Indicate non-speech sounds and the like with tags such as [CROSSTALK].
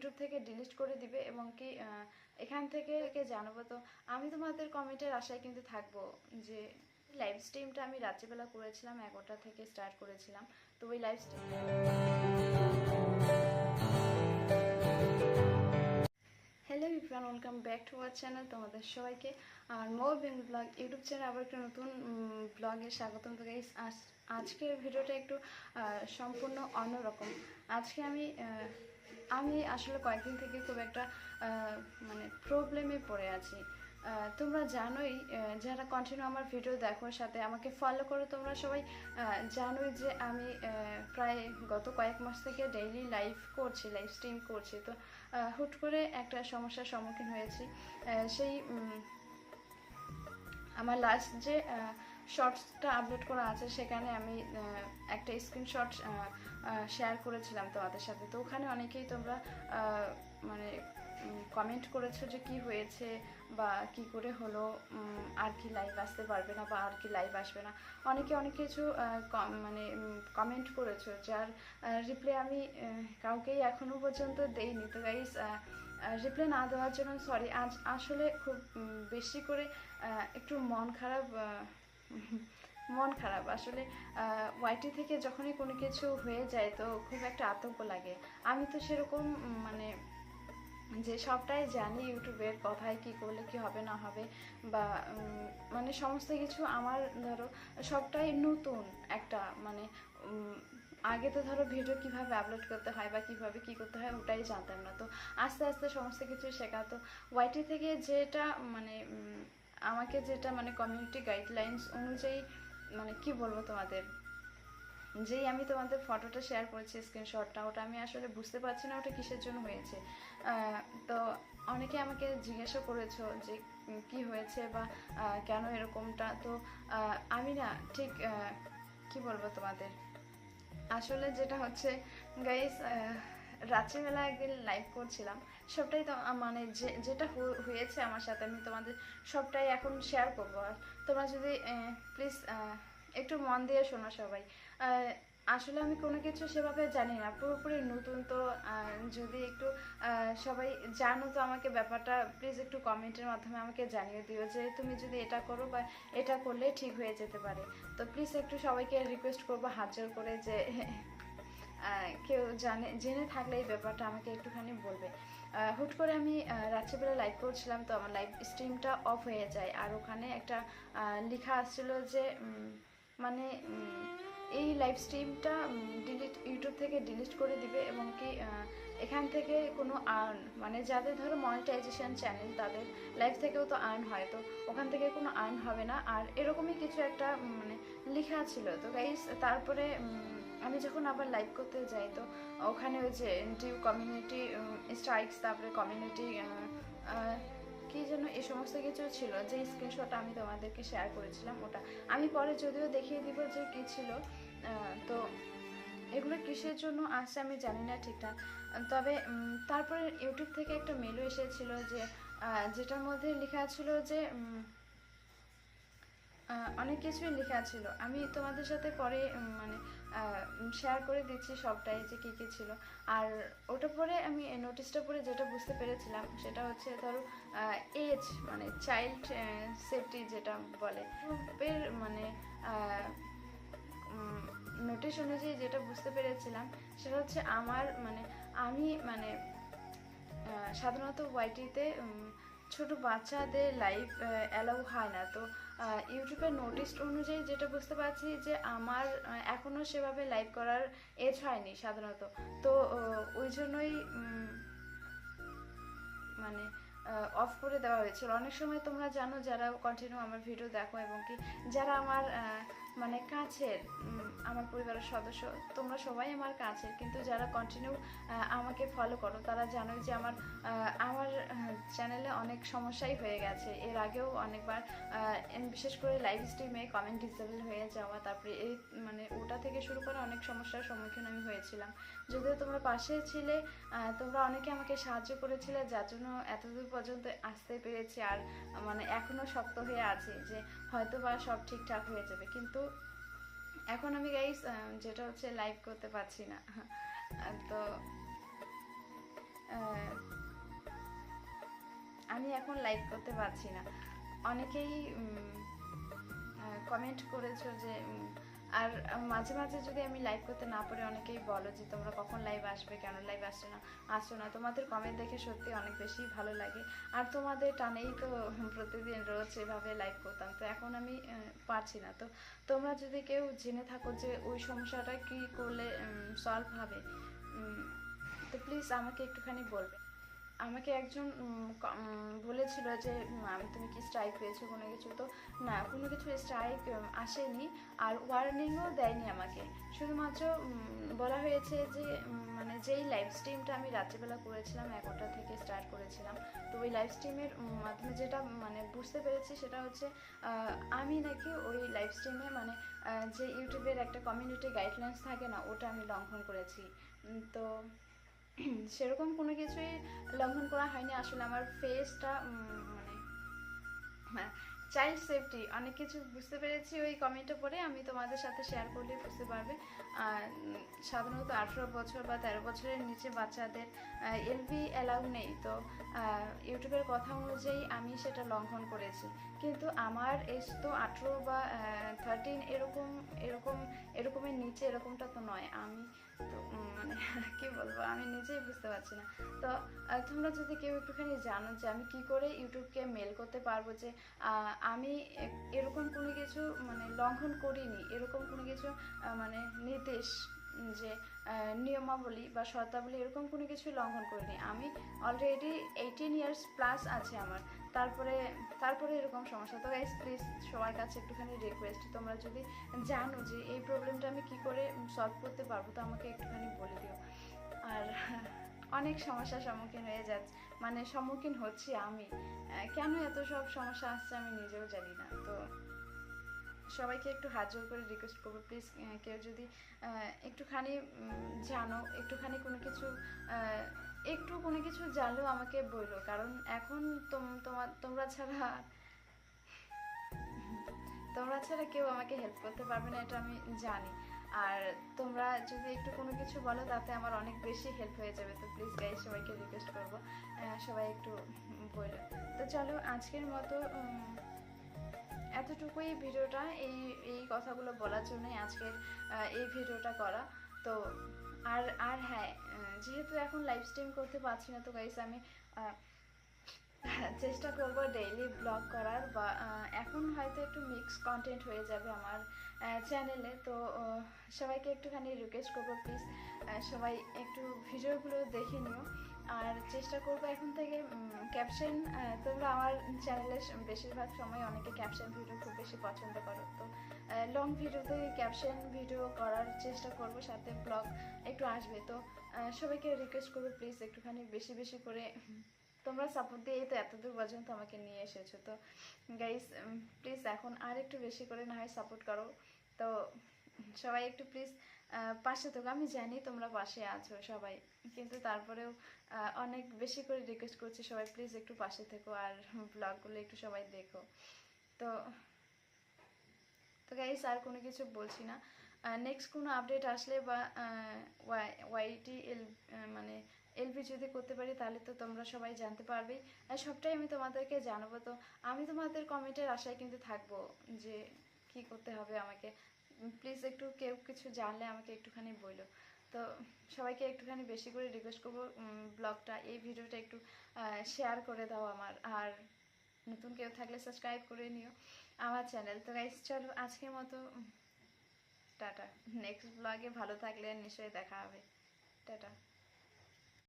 YouTube থেকে delete করে দিবে এবং কি এখান থেকে কে জানাব? তো আমি তোমাদের কমেন্টের আশায় কিন্তু থাকব যে লাইভ স্ট্রিমটা আমি রাত্রিবেলা করেছিলাম, এগারোটা থেকে স্টার্ট করেছিলাম। তো ওই live stream hello Ifran welcome back to our channel তোমাদের সবাইকে। আর মো বেঙ্গল ব্লগ ইউটিউব চ্যানেল আবার একটা নতুন ব্লগে স্বাগতম। তো গাইস আজকের ভিডিওটা একটু সম্পূর্ণ অন্যরকম। আজকে আমি আমি আসলে কয়েকদিন থেকে খুব একটা মানে প্রবলেমে পড়ে আছি। তোমরা জানোই যারা কন্টিনিউ আমার ভিডিও দেখো সাথে আমাকে ফলো করো, তোমরা সবাই জানোই যে আমি প্রায় গত কয়েক মাস থেকে ডেইলি লাইভ করছি লাইভ স্ট্রিম করছি। তো হুট করে একটা সমস্যার সম্মুখীন হয়েছি। সেই আমার লাস্ট যে শর্টসটা আপলোড করা আছে, সেখানে আমি একটা স্ক্রিনশট শেয়ার করেছিলাম তোমাদের সাথে। তো ওখানে অনেকেই তোমরা মানে কমেন্ট করেছ যে কি হয়েছে বা কি করে হলো আর কি লাইভ আসতে পারবে না বা আর কি লাইভ আসবে না। অনেকে অনেক কিছু মানে কমেন্ট করেছ, যার রিপ্লাই আমি কাউকেই এখনও পর্যন্ত দেইনি। তো গাইস রিপ্লাই না দেওয়ার জন্য সরি আজ আসলে খুব বেশি করে একটু মন খারাপ মন খারাপ। আসলে ওয়াইটি থেকে যখনই কোনো কিছু হয়ে যায় তো খুব একটা আতঙ্ক লাগে। আমি তো সেরকম মানে যে সবটাই জানি ইউটিউবের কথায় কি করলে কি হবে না হবে বা মানে সমস্ত কিছু আমার ধরো সবটাই নতুন একটা মানে আগে তো ধরো ভিডিও কীভাবে আপলোড করতে হয় বা কীভাবে কি করতে হয় ওটাই জানতাম না। তো আস্তে আস্তে সমস্ত কিছু শেখা। তো ওয়াইটি থেকে যেটা মানে আমাকে যেটা মানে কমিউনিটি গাইডলাইন্স অনুযায়ী মানে কি বলব তোমাদের? যেই আমি তোমাদের ফটোটা শেয়ার করেছি স্ক্রিনশটটা ওটা আমি আসলে বুঝতে পারছি না ওটা কিসের জন্য হয়েছে। তো অনেকে আমাকে জিজ্ঞাসা করেছ যে কি হয়েছে বা কেন এরকমটা? তো আমি না ঠিক কি বলব তোমাদের? আসলে যেটা হচ্ছে গাইস রাত্রিবেলা একদিন লাইভ করছিলাম। সবটাই তো মানে যে, যেটা হয়েছে আমার সাথে, আমি তোমাদের সবটাই এখন শেয়ার করব। আর তোমরা যদি প্লিজ একটু মন দিয়ে শোনো সবাই। আসলে আমি কোনো কিছু সেভাবে জানি না। পুরোপুরি নতুন তো যদি একটু সবাই জানো তো আমাকে ব্যাপারটা প্লিজ একটু কমেন্টের মাধ্যমে আমাকে জানিয়ে দিও যে, তুমি যদি এটা করো বা এটা করলে ঠিক হয়ে যেতে পারে। তো প্লিজ একটু সবাইকে রিকোয়েস্ট করব হাত জোর করে যে কেউ জানে, জেনে থাকলে এই ব্যাপারটা আমাকে একটুখানি বলবে। হুট করে আমি রাত্রিবেলা লাইভ করছিলাম তো আমার লাইভ স্ট্রিমটা অফ হয়ে যায়। আর ওখানে একটা লেখা আসছিল যে মানে এই লাইভ স্ট্রিমটা ডিলিট ইউটিউব থেকে ডিলিট করে দিবে এবং কি এখান থেকে কোনো আর্ন মানে যাদের ধরো মনিটাইজেশন চ্যানেল তাদের লাইভ থেকেও তো আর্ন হয়। তো ওখান থেকে কোনো আর্ন হবে না। আর এরকমই কিছু একটা মানে লেখা ছিল। তো গাইস তারপরে আমি যখন আবার লাইভ করতে যাই, তো ওখানে ওই যে ডিউ কমিউনিটি স্ট্রাইকস তারপরে কমিউনিটি কি যেন এই সমস্ত কিছু ছিল, যে স্ক্রিনশট আমি তোমাদেরকে শেয়ার করেছিলাম ওটা। আমি পরে যদিও দেখিয়ে দিব যে কী ছিল তো এগুলো কিসের জন্য আসছে আমি জানি না ঠিকঠাক। তবে তারপরে ইউটিউব থেকে একটা মেলও এসেছিল যে যেটার মধ্যে লেখা ছিল যে অনেক কিছুই লেখা ছিল। আমি তোমাদের সাথে পরে মানে শেয়ার করে দিচ্ছি সবটাই যে কী কী ছিল। আর ওটা পরে আমি নোটিশটা পরে যেটা বুঝতে পেরেছিলাম সেটা হচ্ছে ধরো এজ মানে চাইল্ড সেফটি যেটা বলে। এর মানে নোটিশ অনুযায়ী যেটা বুঝতে পেরেছিলাম সেটা হচ্ছে আমার মানে আমি মানে সাধারণত ওয়াইটিতে ছোট বাচ্চাদের লাইভ অ্যালাউ হয় না। তো ইউটিউবে ইউটিউবের নোটিশ অনুযায়ী যেটা বুঝতে পারছি যে আমার এখনও এখনও সেভাবে লাইভ করার এজ হয়নি সাধারণত। তো ওই জন্যই মানে অফ করে দেওয়া হয়েছিল। অনেক সময় তোমরা জানো, যারা কন্টিনিউ আমার ভিডিও দেখো এবং কি, যারা আমার মানে কাছের আমার পরিবারের সদস্য, তোমরা সবাই আমার কাছের, কিন্তু যারা কন্টিনিউ আমাকে ফলো করো, তারা জানো যে আমার আমার চ্যানেলে অনেক সমস্যাই হয়ে গেছে। এর আগেও অনেকবার বিশেষ করে লাইভ স্ট্রিমে কমেন্ট ডিসেবল হয়ে যাওয়া, তারপরে এই মানে ওটা থেকে শুরু করে অনেক সমস্যার সম্মুখীন আমি হয়েছিলাম। যদিও তোমরা পাশে ছিলে তোমরা অনেকে আমাকে সাহায্য করেছিলে, যার জন্য এতদূর পর্যন্ত আসতে পেরেছি আর মানে এখনও শক্ত হয়ে আছে যে হয়তো বা সব ঠিকঠাক হয়ে যাবে। কিন্তু এখন আমি গাইস যেটা হচ্ছে লাইভ করতে পারছি না। তো আমি এখন লাইভ করতে পারছি না। অনেকেই কমেন্ট করেছ যে আর মাঝে মাঝে যদি আমি লাইভ করতে না পারি, অনেকেই বলো যে, তোমরা কখন লাইভ আসবে? কেন লাইভ আসছে না? আসছো না? তোমাদের কমেন্ট দেখে সত্যি অনেক বেশি ভালো লাগে। আর তোমাদের টানেই তো প্রতিদিন রোজ এভাবে লাইভ করতাম। তো এখন আমি পারছি না। তো তোমরা যদি কেউ জেনে থাকো যে, ওই সমস্যাটা কি করলে সলভ হবে তো প্লিজ আমাকে একটুখানি বলবে। আমাকে একজন বলেছিল যে তুমি কি স্ট্রাইক পেয়েছ কোনো কিছু? তো না, কোনো কিছু স্ট্রাইক আসেনি আর ওয়ার্নিংও দেয়নি আমাকে। শুধুমাত্র বলা হয়েছে যে মানে যেই লাইভ স্ট্রিমটা আমি রাত্রিবেলা করেছিলাম, এগারোটা থেকে স্টার্ট করেছিলাম, তো ওই লাইভ স্ট্রিমের মাধ্যমে যেটা মানে বুঝতে পেরেছি সেটা হচ্ছে আমি নাকি ওই লাইভ স্ট্রিমে মানে যে ইউটিউবের একটা কমিউনিটি গাইডলাইন্স থাকে না, ওটা আমি লঙ্ঘন করেছি। তো [CLEARS THROAT] সেরকম কোনো কিছুই লঙ্ঘন করা হয়নি। আসলে আমার ফেসটা মানে হ্যাঁ চাইল্ড সেফটি অনেক কিছু বুঝতে পেরেছি ওই কমেন্টে পড়ে আমি তোমাদের সাথে শেয়ার করলে বুঝতে পারবে। সাধারণত আঠেরো বছর বা তেরো বছরের নিচে বাচ্চাদের এলবি অ্যালাউ নেই। তো ইউটিউবের কথা অনুযায়ী আমি সেটা লঙ্ঘন করেছি। কিন্তু আমার এজ তো আঠেরো বা থার্টিন এরকম এরকম এরকমের নিচে এরকমটা তো নয়। আমি তো মানে [LAUGHS] কি বলব, আমি নিজেই বুঝতে পারছি না। তো তোমরা যদি কেউ একটুখানি জানো যে আমি কি করে ইউটিউবকে মেল করতে পারব যে আমি এরকম কোনো কিছু মানে লঙ্ঘন করিনি, এরকম কোনো কিছু মানে নির্দেশ যে নিয়মাবলী বা শর্তাবলী এরকম কোনো কিছু লঙ্ঘন করিনি। আমি অলরেডি এইটিন ইয়ার্স প্লাস আছে আমার। তারপরে তারপরে এরকম সমস্যা। তো গাইস প্লিজ সবার কাছে একটুখানি রিকোয়েস্ট তোমরা যদি জানো যে, এই প্রবলেমটা আমি কি করে সলভ করতে পারব, তো আমাকে একটুখানি বলে দিও। আর [LAUGHS] অনেক সমস্যার সম্মুখীন হয়ে যাচ্ছে মানে সম্মুখীন হচ্ছি আমি। কেন এত সব সমস্যা আসছে আমি নিজেও জানি না। তো সবাইকে একটু হাত জোর করে রিকোয়েস্ট করব। প্লিজ কেউ যদি একটুখানি জানো, একটুখানি কোনো কিছু একটু কোনো কিছু জানলেও আমাকে বলল কারণ এখন তোম- তোমার তোমরা ছাড়া তোমরা ছাড়া কেউ আমাকে হেল্প করতে পারবে না, এটা আমি জানি। আর তোমরা যদি একটু কোনো কিছু বলো, তাতে আমার অনেক বেশি হেল্প হয়ে যাবে। তো প্লিজ গাইজ সবাইকে রিকোয়েস্ট করব। সবাই একটু বলল তো চলো, আজকের মতো এতটুকুই ভিডিওটা, এই এই কথাগুলো বলার জন্যই আজকের এই ভিডিওটা করা। তো, আর আর হ্যাঁ যেহেতু এখন লাইভ স্ট্রিম করতে পারছি না, তো গাইস আমি চেষ্টা করব ডেইলি ব্লগ করার বা এখন হয়তো একটু মিক্স কন্টেন্ট হয়ে যাবে আমার চ্যানেলে তো সবাইকে একটুখানি রিকোয়েস্ট করব প্লিজ সবাই একটু ভিডিওগুলো দেখে নিও। আর চেষ্টা করব এখন থেকে ক্যাপশন তোমরা আমার চ্যানেলের বেশিরভাগ সময় অনেকে ক্যাপশন ভিডিও খুব বেশি পছন্দ করো। তো লং ভিডিওতে ক্যাপশন ভিডিও করার চেষ্টা করব, সাথে ব্লগ একটু আসবে। তো সবাইকে রিকোয়েস্ট করব প্লিজ একটুখানি বেশি বেশি করে। তোমরা সাপোর্ট দিয়েই তো এতদূর পর্যন্ত আমাকে নিয়ে এসেছ। তো গাইস প্লিজ এখন আর একটু বেশি করে না হয় সাপোর্ট করো। তো সবাই একটু প্লিজ পাশে থাকো। আমি জানি তোমরা পাশে আছো সবাই, কিন্তু তারপরেও অনেক বেশি করে রিকোয়েস্ট করছি সবাই প্লিজ একটু পাশে থেকো আর ব্লগগুলো একটু সবাই দেখো। তো তো গাইস আর কোনো কিছু বলছি না। নেক্সট কোনো আপডেট আসলে বা ওয়াইটি এল মানে এলবি যদি করতে পারি, তাহলে তো তোমরা সবাই জানতে পারবেই আর সবটাই আমি তোমাদেরকে জানাব। তো আমি তোমাদের কমেন্টের আশায় কিন্তু থাকব যে কি করতে হবে আমাকে। প্লিজ একটু কেউ কিছু জানলে আমাকে একটুখানি বলো তো সবাইকে একটুখানি বেশি করে রিকোয়েস্ট করব ব্লগটা এই ভিডিওটা একটু শেয়ার করে দাও আমার। আর নতুন কেউ থাকলে সাবস্ক্রাইব করে নিও আমার চ্যানেল তো গাইস চলো আজকের মতো টাটা। নেক্সট ব্লগে ভালো থাকলে নিশ্চয়ই দেখা হবে। টাটা।